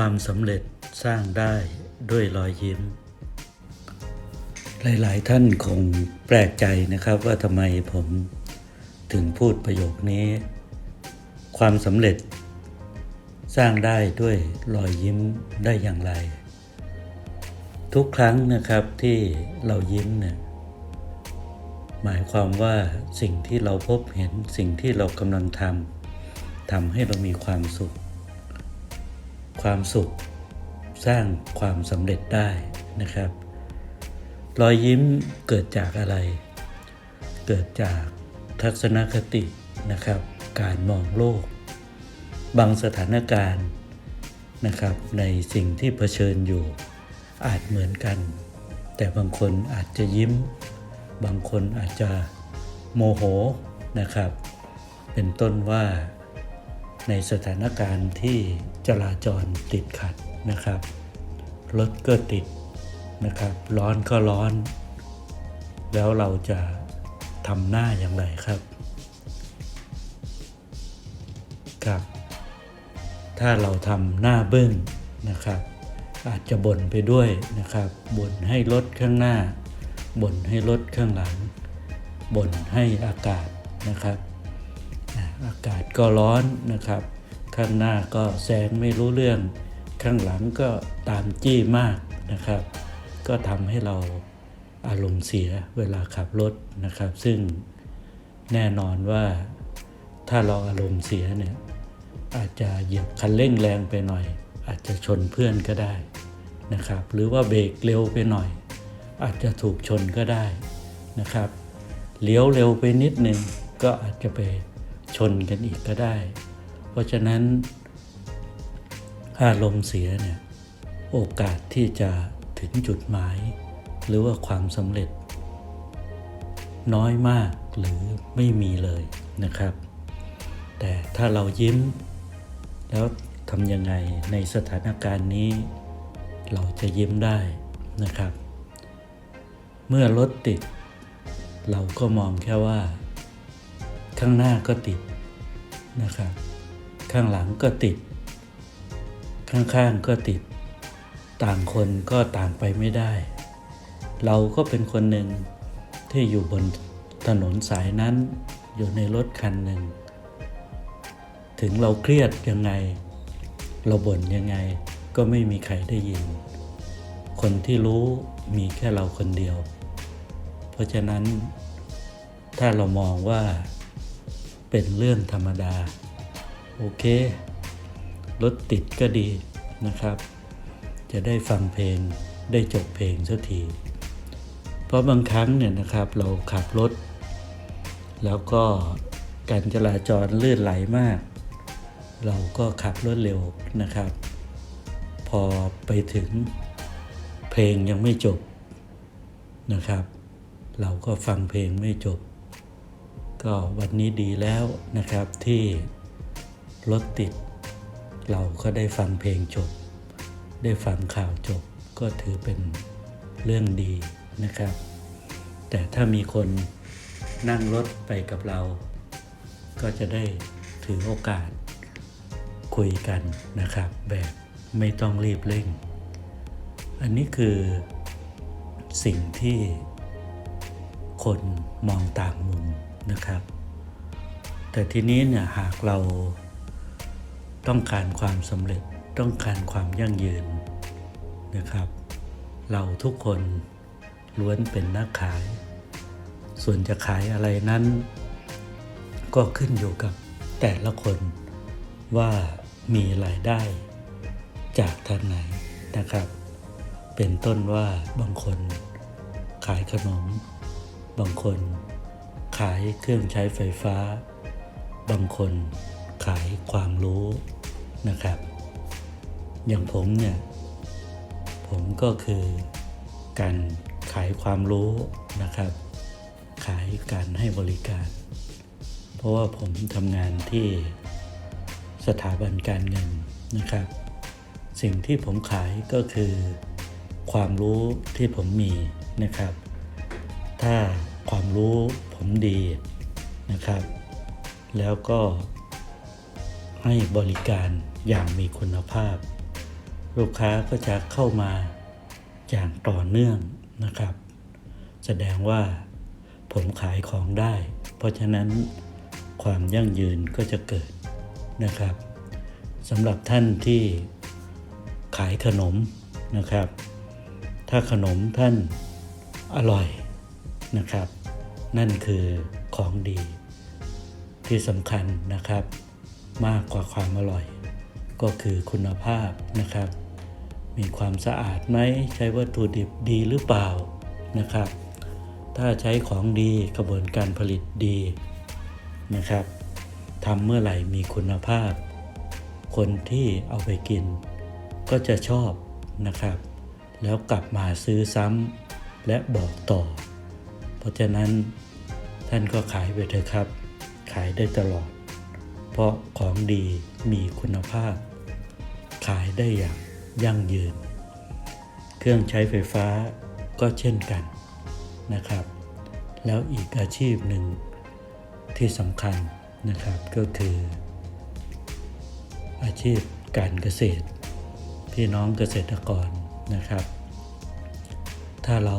ความสำเร็จสร้างได้ด้วยรอยยิ้ม หลาย ๆ ท่านคงแปลกใจนะครับว่าทำไมผมถึงพูดประโยคนี้ ความสำเร็จสร้างได้ด้วยรอยยิ้มได้อย่างไร ทุกครั้งนะครับที่เรายิ้มเนี่ยหมายความว่าสิ่งที่เราพบเห็นสิ่งที่เรากำลังทำทำให้เรามีความสุข ความสุข สร้างความสำเร็จได้นะครับ รอยยิ้มเกิดจากอะไร เกิดจากทัศนคตินะครับ การมองโลก บางสถานการณ์นะครับในสิ่งที่เผชิญอยู่อาจเหมือนกัน แต่บางคนอาจจะยิ้ม บางคนอาจจะโมโหนะครับ เป็นต้นว่าในสถานการณ์ที่ จราจรติดขัดนะครับ รถก็ติดนะครับ ร้อนก็ร้อน แล้วเราจะทำหน้าอย่างไรครับครับ ถ้าเราทำหน้าเบึ้งนะครับ อาจจะบ่นไปด้วยนะครับ บ่นให้รถข้างหน้า บ่นให้รถข้างหลัง บ่นให้อากาศนะครับ อากาศก็ร้อนนะครับ ข้างหน้าก็แซงไม่รู้เรื่อง ข้างหลังก็ตามจี้มากนะครับ ก็ทำให้เราอารมณ์เสียเวลาขับรถนะครับ ซึ่งแน่นอนว่าถ้าเราอารมณ์เสียเนี่ยอาจจะเหยียบคันเร่งแรงไปหน่อย อาจจะชนเพื่อนก็ได้นะครับ หรือว่าเบรกเร็วไปหน่อย อาจจะถูกชนก็ได้นะครับเลี้ยวเร็วไปนิดนึงก็อาจจะไปชนกันอีกก็ได้ เพราะฉะนั้นอารมณ์เสียเนี่ยโอกาสที่จะถึงจุดหมาย หรือว่าความสำเร็จ น้อยมากหรือไม่มีเลยนะครับ แต่ถ้าเรายิ้ม แล้วทำยังไงในสถานการณ์นี้ เราจะยิ้มได้นะครับ เมื่อรถติด เราก็มองแค่ว่า ข้างหน้าก็ติดนะครับ ข้างหลังก็ติด ข้างๆก็ติด ต่างคนก็ต่างไปไม่ได้ เราก็เป็นคนหนึ่งที่อยู่บนถนนสายนั้นอยู่ในรถคันหนึ่ง ถึงเราเครียดยังไง เราบ่นยังไงก็ไม่มีใครได้ยิน คนที่รู้มีแค่เราคนเดียว เพราะฉะนั้นถ้าเรามองว่าเป็นเรื่องธรรมดา โอเค รถติดก็ดีนะครับ จะได้ฟังเพลงได้จบเพลงสักที เพราะบางครั้งเนี่ยนะครับเราขับรถ แล้วก็การจราจรลื่นไหลมาก เราก็ขับรถเร็วนะครับ พอไปถึงเพลงยังไม่จบนะครับ เราก็ฟังเพลงไม่จบ ก็วันนี้ดีแล้วนะครับที่ รถติด เราก็ได้ฟังเพลงจบ ได้ฟังข่าวจบก็ถือเป็นเรื่องดีนะครับ แต่ถ้ามีคนนั่งรถไปกับเรา ก็จะได้ถือโอกาสคุยกันนะครับ แบบไม่ต้องรีบเร่ง อันนี้คือสิ่งที่คนมองต่างมุมนะครับ แต่ทีนี้เนี่ยหากเรา ต้องการความสำเร็จต้องการความยั่งยืนนะครับ เราทุกคนล้วนเป็นนักขาย ส่วนจะขายอะไรนั้น ก็ขึ้นอยู่กับแต่ละคนว่ามีรายได้จากทางไหนนะครับ เป็นต้นว่าบางคนขายขนม บางคนขายเครื่องใช้ไฟฟ้า บางคนขายความรู้ นะครับ อย่างผมเนี่ย ผมก็คือการขายความรู้นะครับ ขายการให้บริการ เพราะว่าผมทำงานที่สถาบันการเงินนะครับ สิ่งที่ผมขายก็คือ ความรู้ที่ผมมีนะครับ ถ้าความรู้ผมดีนะครับ แล้วก็ ให้บริการอย่างมีคุณภาพ ลูกค้าก็จะเข้ามาอย่างต่อเนื่องนะครับ แสดงว่าผมขายของได้ เพราะฉะนั้นความยั่งยืนก็จะเกิดนะครับสำหรับท่านที่ขายขนมนะครับ ถ้าขนมท่านอร่อยนะครับ นั่นคือของดีที่สำคัญนะครับ มากกว่าความอร่อย ก็คือคุณภาพนะครับ มีความสะอาดไหมใช้วัตถุดิบดีหรือเปล่านะครับ ถ้าใช้ของดีกระบวนการผลิตดีนะครับทำเมื่อไหร่มีคุณภาพ คนที่เอาไปกิน ก็จะชอบนะครับ แล้วกลับมาซื้อซ้ำและบอกต่อ เพราะฉะนั้นท่านก็ขายไปเถอะครับ ขายได้ตลอด เพราะของดีมีคุณภาพ ขายได้อย่างยั่งยืน เครื่องใช้ไฟฟ้าก็เช่นกันนะครับ แล้วอีกอาชีพหนึ่งที่สำคัญนะครับก็คือ อาชีพการเกษตร พี่น้องเกษตรกรนะครับ ถ้าเรา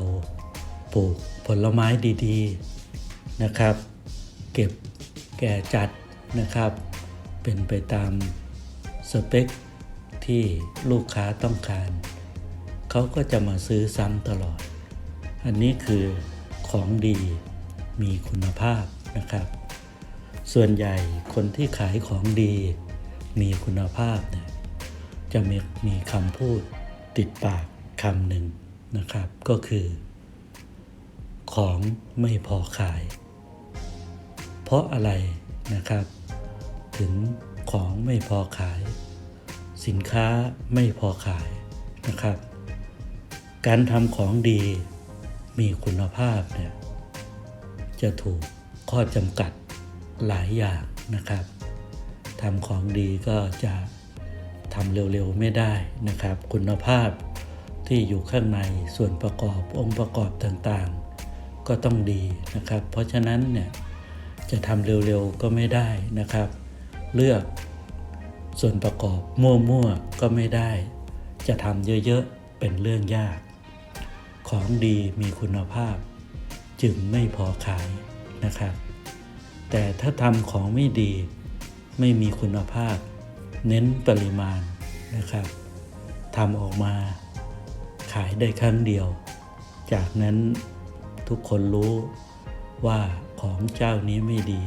ปลูกผลไม้ดีๆนะครับ เก็บแก่จัด นะครับ เป็นไปตามสเปคที่ลูกค้าต้องการ เขาก็จะมาซื้อซ้ำตลอด อันนี้คือของดีมีคุณภาพนะครับ ส่วนใหญ่คนที่ขายของดีมีคุณภาพเนี่ยจะมีมีคำพูดติดปากคำหนึ่งนะครับ ก็คือ ของไม่พอขาย เพราะอะไรนะครับ ถึงของไม่พอขาย สินค้าไม่พอขายนะครับ การทำของดีมีคุณภาพเนี่ยจะถูกข้อจำกัดหลายอย่างนะครับทำของดีก็จะทำเร็วๆไม่ได้นะครับ คุณภาพที่อยู่ข้างในส่วนประกอบองค์ประกอบต่างๆ ก็ต้องดีนะครับ เพราะฉะนั้นเนี่ยจะทำเร็วๆก็ไม่ได้นะครับ เลือก ส่วนประกอบมั่วๆก็ไม่ได้ จะทำเยอะๆเป็นเรื่องยาก ของดีมีคุณภาพ จึงไม่พอขายนะครับ แต่ถ้าทำของไม่ดี ไม่มีคุณภาพ เน้นปริมาณนะครับทำออกมา ขายได้ครั้งเดียว จากนั้นทุกคนรู้ว่าของเจ้านี้ไม่ดี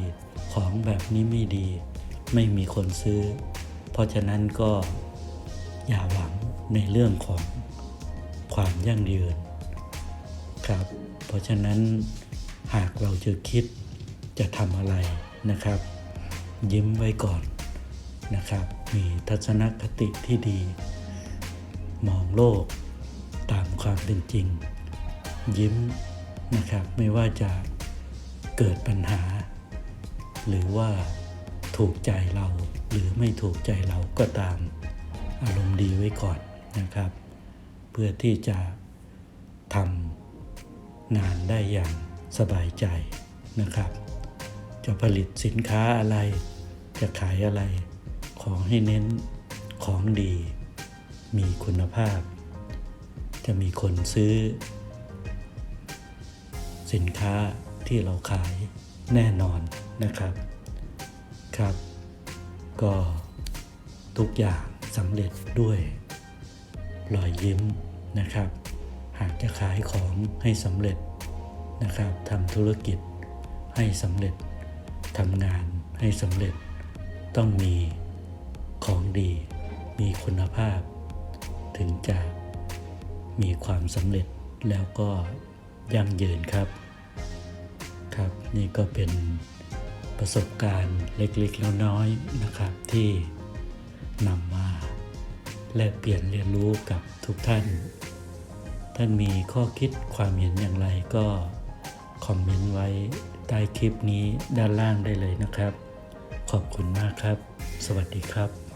ของแบบนี้ไม่ดี ไม่มีคนซื้อ เพราะฉะนั้นก็อย่าหวังในเรื่องของความยั่งยืนครับ เพราะฉะนั้นหากเราจะคิดจะทำอะไรนะครับ ยิ้มไว้ก่อนนะครับ มีทัศนคติที่ดี มองโลกตามความเป็นจริง ยิ้มนะครับไม่ว่าจะเกิดปัญหา หรือว่า ถูกใจเรา หรือไม่ถูกใจเราก็ตามอารมณ์ดีไว้ก่อนนะครับ เพื่อที่จะทำงานได้อย่างสบายใจนะครับ จะผลิตสินค้าอะไร จะขายอะไร ขอให้เน้นของดี มีคุณภาพ จะมีคนซื้อ สินค้าที่เราขายแน่นอนนะครับ ครับ ก็ทุกอย่างสำเร็จด้วยรอยยิ้มนะครับ หากจะขายของให้สำเร็จนะครับทำธุรกิจให้สำเร็จทำงานให้สำเร็จต้องมีของดี มีคุณภาพ ถึงจะมีความสำเร็จแล้วก็ยั่งยืนครับ ครับนี่ก็เป็น ประสบการณ์เล็กๆแล้วน้อยนะครับที่นำมาแลกเปลี่ยนเรียนรู้กับทุกท่าน ท่านมีข้อคิดความเห็นอย่างไรก็คอมเมนต์ไว้ใต้คลิปนี้ด้านล่างได้เลยนะครับ ขอบคุณมากครับ สวัสดีครับ